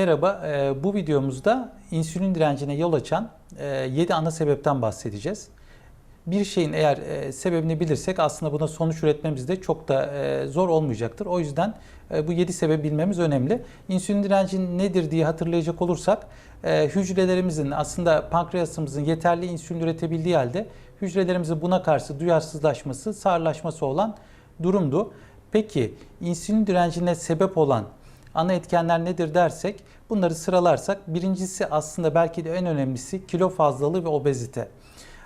Merhaba, e, bu videomuzda insülin direncine yol açan 7 ana sebepten bahsedeceğiz. Bir şeyin eğer e, sebebini bilirsek aslında buna sonuç üretmemiz de çok da e, zor olmayacaktır. O yüzden e, bu 7 sebebi bilmemiz önemli. İnsülin direnci nedir diye hatırlayacak olursak hücrelerimizin aslında pankreasımızın yeterli insülin üretebildiği halde hücrelerimizin buna karşı duyarsızlaşması, sağırlaşması olan durumdu. Peki insülin direncine sebep olan ana etkenler nedir dersek bunları sıralarsak birincisi aslında belki de en önemlisi kilo fazlalığı ve obezite.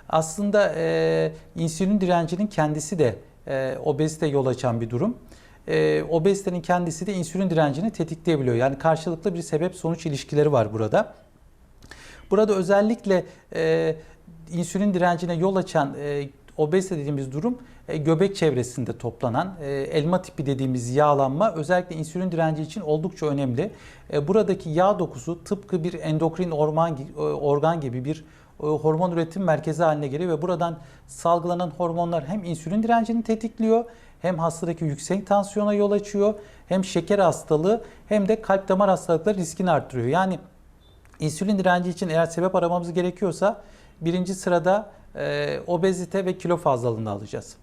Aslında e, insülin direncinin kendisi de e, obezite yol açan bir durum. E, obezitenin kendisi de insülin direncini tetikleyebiliyor. Yani karşılıklı bir sebep sonuç ilişkileri var burada. Burada özellikle e, insülin direncine yol açan e, obezite dediğimiz durum e, göbek çevresinde toplanan e, elma tipi dediğimiz yağlanma özellikle insülin direnci için oldukça önemli. E, buradaki yağ dokusu tıpkı bir endokrin organ, organ gibi bir hormon üretim merkezi haline geliyor ve buradan salgılanan hormonlar hem insülin direncini tetikliyor hem hastadaki yüksek tansiyona yol açıyor hem şeker hastalığı hem de kalp damar hastalıkları riskini arttırıyor. Yani insülin direnci için eğer sebep aramamız gerekiyorsa birinci sırada e, obezite ve kilo fazlalığını alacağız.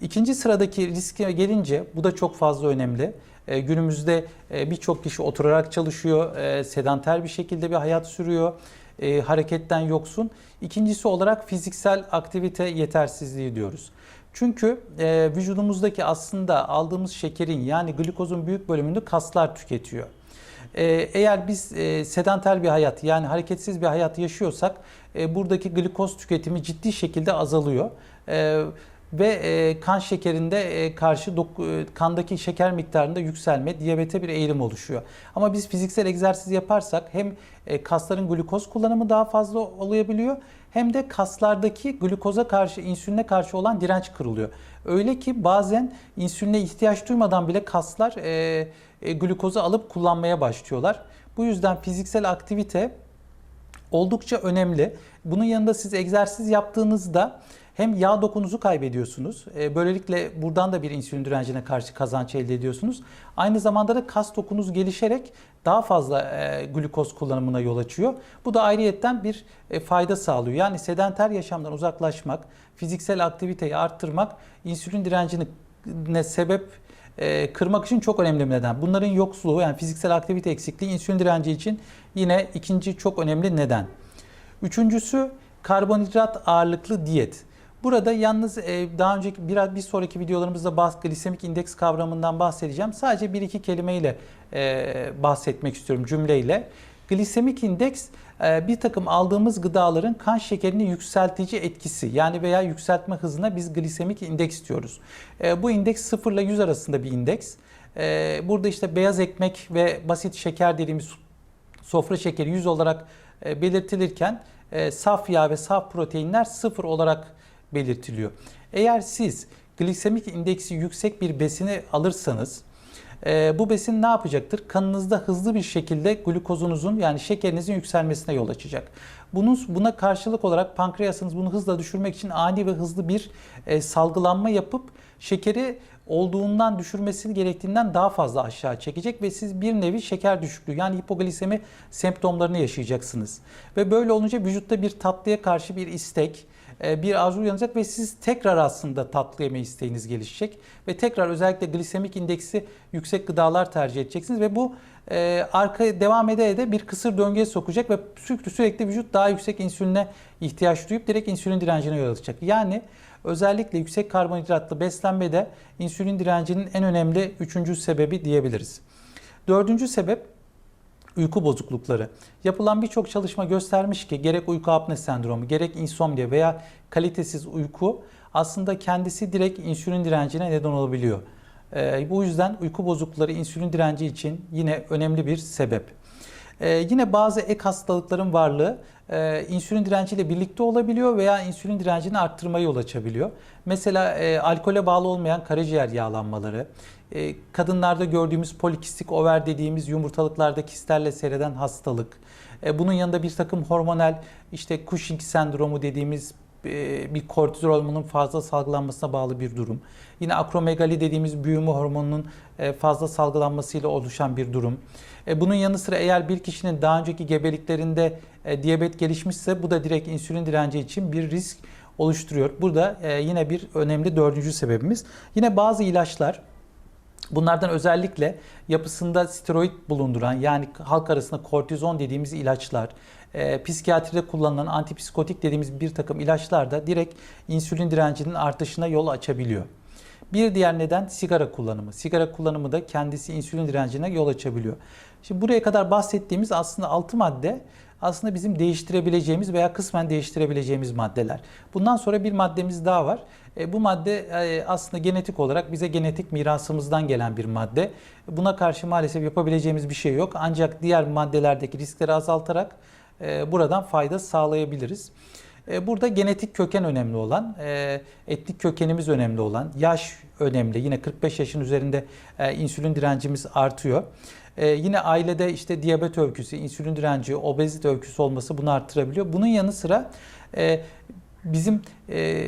İkinci sıradaki riske gelince bu da çok fazla önemli. E, günümüzde e, birçok kişi oturarak çalışıyor, e, sedanter bir şekilde bir hayat sürüyor, e, hareketten yoksun. İkincisi olarak fiziksel aktivite yetersizliği diyoruz. Çünkü e, vücudumuzdaki aslında aldığımız şekerin yani glikozun büyük bölümünü kaslar tüketiyor. E, eğer biz e, sedanter bir hayat yani hareketsiz bir hayat yaşıyorsak e, buradaki glikoz tüketimi ciddi şekilde azalıyor. Ve e, kan şekerinde e, karşı e, kandaki şeker miktarında yükselme, diyabete bir eğilim oluşuyor. Ama biz fiziksel egzersiz yaparsak hem e, kasların glukoz kullanımı daha fazla olabiliyor hem de kaslardaki glukoza karşı, insüline karşı olan direnç kırılıyor. Öyle ki bazen insüline ihtiyaç duymadan bile kaslar e, e, glukozu alıp kullanmaya başlıyorlar. Bu yüzden fiziksel aktivite oldukça önemli. Bunun yanında siz egzersiz yaptığınızda hem yağ dokunuzu kaybediyorsunuz. E, böylelikle buradan da bir insülin direncine karşı kazanç elde ediyorsunuz. Aynı zamanda da kas dokunuz gelişerek daha fazla e, glukoz kullanımına yol açıyor. Bu da ayrıyetten bir e, fayda sağlıyor. Yani sedanter yaşamdan uzaklaşmak, fiziksel aktiviteyi arttırmak insülin direncine sebep kırmak için çok önemli bir neden. Bunların yoksulluğu yani fiziksel aktivite eksikliği insülin direnci için yine ikinci çok önemli neden. Üçüncüsü karbonhidrat ağırlıklı diyet. Burada yalnız e, daha önceki biraz bir sonraki videolarımızda bahs glisemik indeks kavramından bahsedeceğim. Sadece bir iki kelimeyle e, bahsetmek istiyorum cümleyle. Glisemik indeks e, bir takım aldığımız gıdaların kan şekerini yükseltici etkisi yani veya yükseltme hızına biz glisemik indeks diyoruz. Bu indeks 0 ile 100 arasında bir indeks. Burada işte beyaz ekmek ve basit şeker dediğimiz sofra şekeri 100 olarak belirtilirken saf yağ ve saf proteinler 0 olarak belirtiliyor. Eğer siz glisemik indeksi yüksek bir besini alırsanız e, bu besin ne yapacaktır? Kanınızda hızlı bir şekilde glukozunuzun yani şekerinizin yükselmesine yol açacak. Bunun buna karşılık olarak pankreasınız bunu hızla düşürmek için ani ve hızlı bir e, salgılanma yapıp şekeri olduğundan düşürmesi gerektiğinden daha fazla aşağı çekecek ve siz bir nevi şeker düşüklüğü yani hipoglisemi semptomlarını yaşayacaksınız. Ve böyle olunca vücutta bir tatlıya karşı bir istek, bir arzu uyanacak ve siz tekrar aslında tatlı yeme isteğiniz gelişecek ve tekrar özellikle glisemik indeksi yüksek gıdalar tercih edeceksiniz ve bu e, arka devam ede ede bir kısır döngüye sokacak ve sürekli sürekli vücut daha yüksek insüline ihtiyaç duyup direkt insülin direncine yol açacak. Yani özellikle yüksek karbonhidratlı beslenmede insülin direncinin en önemli üçüncü sebebi diyebiliriz. Dördüncü sebep uyku bozuklukları. Yapılan birçok çalışma göstermiş ki gerek uyku apne sendromu, gerek insomnia veya kalitesiz uyku aslında kendisi direkt insülin direncine neden olabiliyor. Ee, bu yüzden uyku bozuklukları insülin direnci için yine önemli bir sebep. Ee, yine bazı ek hastalıkların varlığı e, insülin direnciyle birlikte olabiliyor veya insülin direncini arttırmaya yol açabiliyor. Mesela e, alkole bağlı olmayan karaciğer yağlanmaları, e, kadınlarda gördüğümüz polikistik over dediğimiz yumurtalıklarda kistlerle seyreden hastalık, e, bunun yanında bir takım hormonal işte Cushing sendromu dediğimiz bir kortizol hormonunun fazla salgılanmasına bağlı bir durum. Yine akromegali dediğimiz büyüme hormonunun e, fazla salgılanmasıyla oluşan bir durum. E, Bunun yanı sıra eğer bir kişinin daha önceki gebeliklerinde e, diyabet gelişmişse bu da direkt insülin direnci için bir risk oluşturuyor. Burada e, yine bir önemli dördüncü sebebimiz. Yine bazı ilaçlar Bunlardan özellikle yapısında steroid bulunduran yani halk arasında kortizon dediğimiz ilaçlar, e, psikiyatride kullanılan antipsikotik dediğimiz bir takım ilaçlar da direkt insülin direncinin artışına yol açabiliyor. Bir diğer neden sigara kullanımı. Sigara kullanımı da kendisi insülin direncine yol açabiliyor. Şimdi buraya kadar bahsettiğimiz aslında 6 madde aslında bizim değiştirebileceğimiz veya kısmen değiştirebileceğimiz maddeler. Bundan sonra bir maddemiz daha var. E, bu madde e, aslında genetik olarak bize genetik mirasımızdan gelen bir madde. Buna karşı maalesef yapabileceğimiz bir şey yok. Ancak diğer maddelerdeki riskleri azaltarak e, buradan fayda sağlayabiliriz. E, Burada genetik köken önemli olan, e, etnik kökenimiz önemli olan, yaş önemli. Yine 45 yaşın üzerinde e, insülin direncimiz artıyor. E, Yine ailede işte diyabet öyküsü, insülin direnci, obezite öyküsü olması bunu arttırabiliyor. Bunun yanı sıra e, bizim e,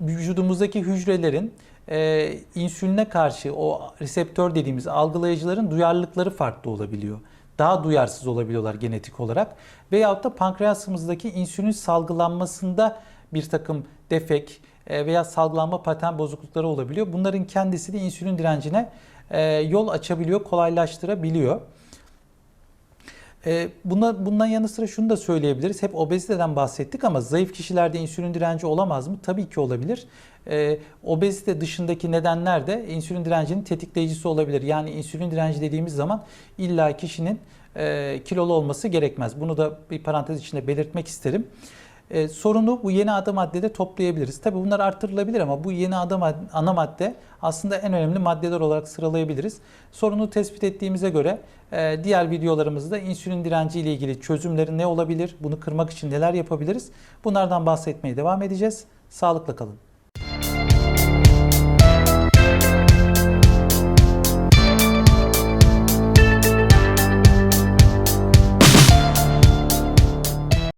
vücudumuzdaki hücrelerin e, insüline karşı o reseptör dediğimiz algılayıcıların duyarlılıkları farklı olabiliyor. Daha duyarsız olabiliyorlar genetik olarak. Veyahut da pankreasımızdaki insülin salgılanmasında bir takım defek e, veya salgılanma patern bozuklukları olabiliyor. Bunların kendisi de insülin direncine yol açabiliyor, kolaylaştırabiliyor. E, Buna, bundan yanı sıra şunu da söyleyebiliriz. Hep obeziteden bahsettik ama zayıf kişilerde insülin direnci olamaz mı? Tabii ki olabilir. E, obezite dışındaki nedenler de insülin direncinin tetikleyicisi olabilir. Yani insülin direnci dediğimiz zaman illa kişinin e, kilolu olması gerekmez. Bunu da bir parantez içinde belirtmek isterim. E, sorunu bu yeni ana maddede toplayabiliriz. Tabii bunlar artırılabilir ama bu yeni ana, ana madde aslında en önemli maddeler olarak sıralayabiliriz. Sorunu tespit ettiğimize göre e, diğer videolarımızda insülin direnci ile ilgili çözümleri ne olabilir? Bunu kırmak için neler yapabiliriz? Bunlardan bahsetmeye devam edeceğiz. Sağlıkla kalın.